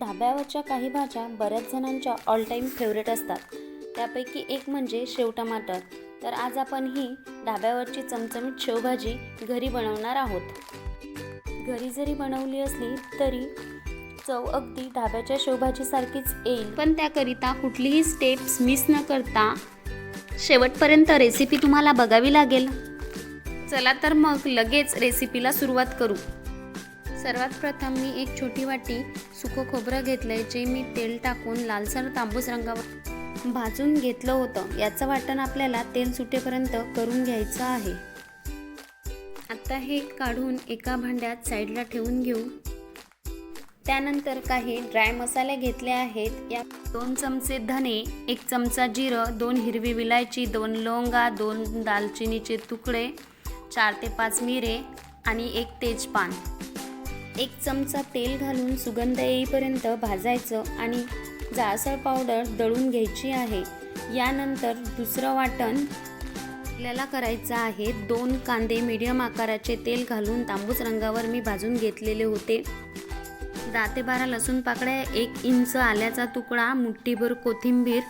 ढाब्यावरच्या काही भाज्या बऱ्याच जणांच्या ऑल टाईम फेवरेट असतात. त्यापैकी एक म्हणजे शेव टमाटर तर आज आपण ही ढाब्यावरची चमचमीत शेवभाजी घरी बनवणार आहोत. घरी जरी बनवली असली तरी चव अगदी ढाब्याच्या शेवभाजीसारखीच येईल. पण त्याकरिता कुठलीही स्टेप्स मिस न करता शेवटपर्यंत रेसिपी तुम्हाला बघावी लागेल. चला तर मग लगेच रेसिपीला सुरुवात करू. सर्वात प्रथम मी एक छोटी वाटी सुकं खोबरं घेतलंय जे मी तेल टाकून लालसर तांबूस रंगावर भाजून घेतलं होतं. याचं वाटण आपल्याला तेल सुटेपर्यंत करून घ्यायचं आहे. आता हे काढून एका भांड्यात साईडला ठेवून घेऊ. त्यानंतर काही ड्राय मसाले घेतले आहेत. या दोन चमचे धने एक चमचा जिरं दोन हिरवी विलायची दोन लवंगा दोन दालचिनीचे तुकडे चार ते पाच मिरे आणि एक तेजपान. एक चमचा तेल घालून सुगंध येईपर्यंत भाजायचं आणि जाळसर पावडर दळून घ्यायची आहे. यानंतर दुसरं वाटण आपल्याला करायचं आहे. दोन कांदे मीडियम आकाराचे तेल घालून तांबूस रंगावर मी भाजून घेतलेले होते. दहा ते बारा लसूण पाकळ्या एक इंच आल्याचा तुकडा मुठ्ठीभर कोथिंबीर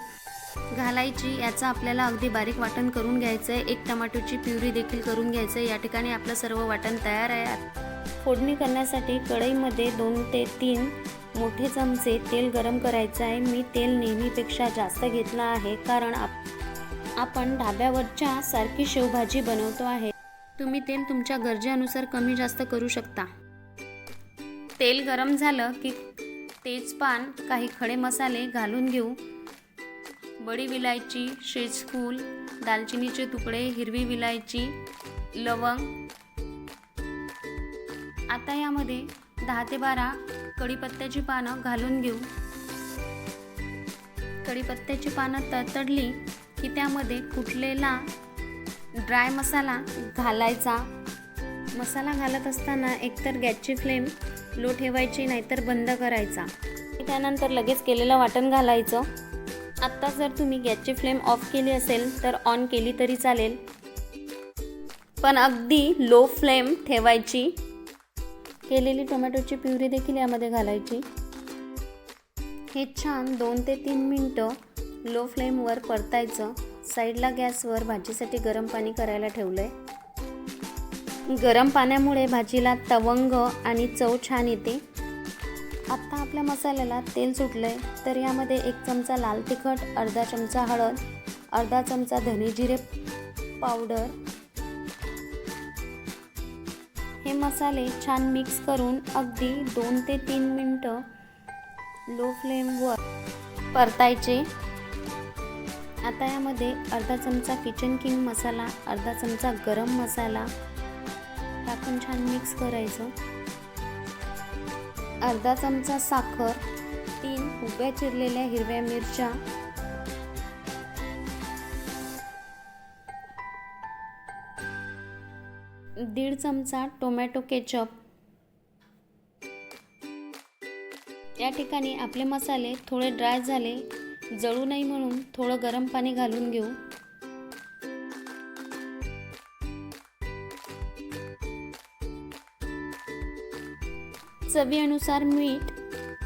घालायची. याचं आपल्याला अगदी बारीक वाटण करून घ्यायचं आहे एक टमाटोची प्युरी देखील करून घ्यायचं आहे या ठिकाणी आपलं सर्व वाटण तयार आहे. फोडणी करण्यासाठी कढईमध्ये दोन ते तीन मोठे चमचे तेल गरम करायचं आहे. मी तेल नेहमीपेक्षा जास्त घेतलं आहे कारण आप आपण ढाब्यावरच्या सारखी शेवभाजी बनवतो आहे. तुम्ही तेल तुमच्या गरजेनुसार कमी जास्त करू शकता. तेल गरम झालं की तेजपान काही खडे मसाले घालून घेऊ. बडी विलायची शेजफूल दालचिनीचे तुकडे हिरवी विलायची लवंग यामध्ये दहा ते बारा कढीपत्त्याची पानं घालून घेऊ. कढीपत्त्याची पानं तडतडली की त्यामध्ये कुठलेला ड्राय मसाला घालायचा. मसाला घालत असताना एकतर गॅसची फ्लेम लो ठेवायची नाहीतर बंद करायचा. त्यानंतर लगेच केलेलं वाटण घालायचं. आत्ता जर तुम्ही गॅसची फ्लेम ऑफ केली असेल तर ऑन केली तरी चालेल. पण अगदी लो फ्लेम ठेवायची. केलेली टोमॅटोची प्युरी देखील यामध्ये घालायची. हे छान दोन ते तीन मिनटं लो फ्लेमवर परतायचं. साईडला गॅसवर भाजीसाठी गरम पाणी करायला ठेवलं आहे गरम पाण्यामुळे भाजीला तवंग आणि चव छान येते. आत्ता आपल्या मसाल्याला तेल सुटलं आहे तर यामध्ये एक चमचा लाल तिखट अर्धा चमचा हळद अर्धा चमचा धने जिरे पावडर हे मसाले छान मिक्स करून अगदी दोन ते तीन मिनटं लो फ्लेमवर परतायचे. आता यामध्ये अर्धा चमचा किचन किंग मसाला अर्धा चमचा गरम मसाला टाकून छान मिक्स करायचं. अर्धा चमचा साखर तीन उभ्या चिरलेल्या हिरव्या मिरच्या दीड चमचा टोमॅटो केचप. या ठिकाणी आपले मसाले थोडे ड्राय झाले जळू नये म्हणून थोडं गरम पाणी घालून घेऊ. चवीनुसार मीठ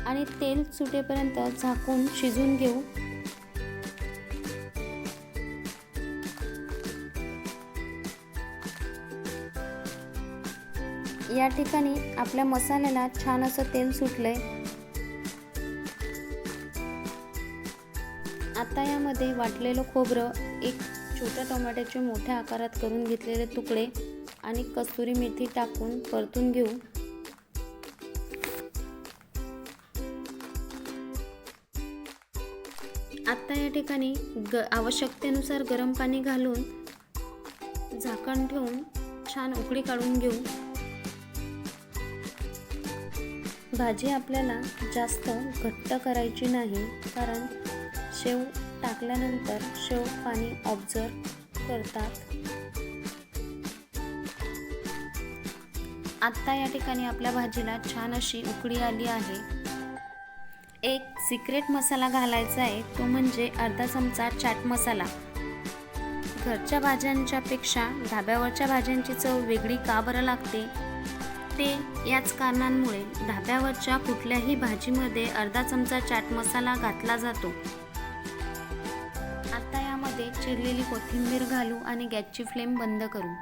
आणि तेल सुटेपर्यंत झाकून शिजून घेऊ. या ठिकाणी आपल्या मसाल्याला छान असं तेल सुटलंय. आता यामध्ये वाटलेलं खोबरं एक छोट्या टोमॅटोचे मोठ्या आकारात करून घेतलेले तुकडे आणि कस्तुरी मेथी टाकून परतून घेऊ. आत्ता या ठिकाणी ग आवश्यकतेनुसार गरम पाणी घालून झाकण ठेवून छान उकळी काढून घेऊ. भाजी आपल्याला जास्त घट्ट करायची नाही कारण शेव टाकल्यानंतर शेव पाणी ऑब्झर्व करतात. आत्ता या ठिकाणी आपल्या भाजीला छान अशी उकडी आली आहे. एक सिक्रेट मसाला घालायचा आहे तो म्हणजे अर्धा चमचा चाट मसाला. घरच्या भाज्यांच्या पेक्षा ढाब्यावरच्या भाज्यांची चव वेगळी का बरं लागते? ते याच कारणांमुळे ढाब्यावरच्या कुठल्याही भाजीमध्ये अर्धा चमचा चाट मसाला घातला जातो. आता यामध्ये चिरलेली कोथिंबीर घालू आणि गॅसची फ्लेम बंद करू.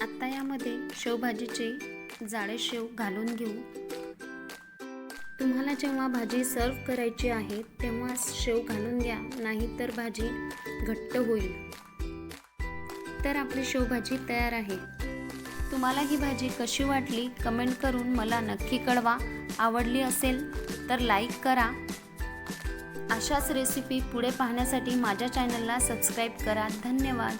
आता यामध्ये शेवभाजीचे जाडे शेव घालून घेऊ. तुम्हाला जेव्हा भाजी सर्व करायची आहे तेव्हा शेव घालून द्या नाहीतर भाजी घट्ट होईल. तर आपली शेवभाजी तयार आहे. तुम्हाला ही भाजी कशी वाटली कमेंट करून मला नक्की कळवा. आवडली असेल तर लाईक करा. अशाच रेसिपी पुढे पाहण्यासाठी माझ्या चॅनलला सबस्क्राईब करा. धन्यवाद.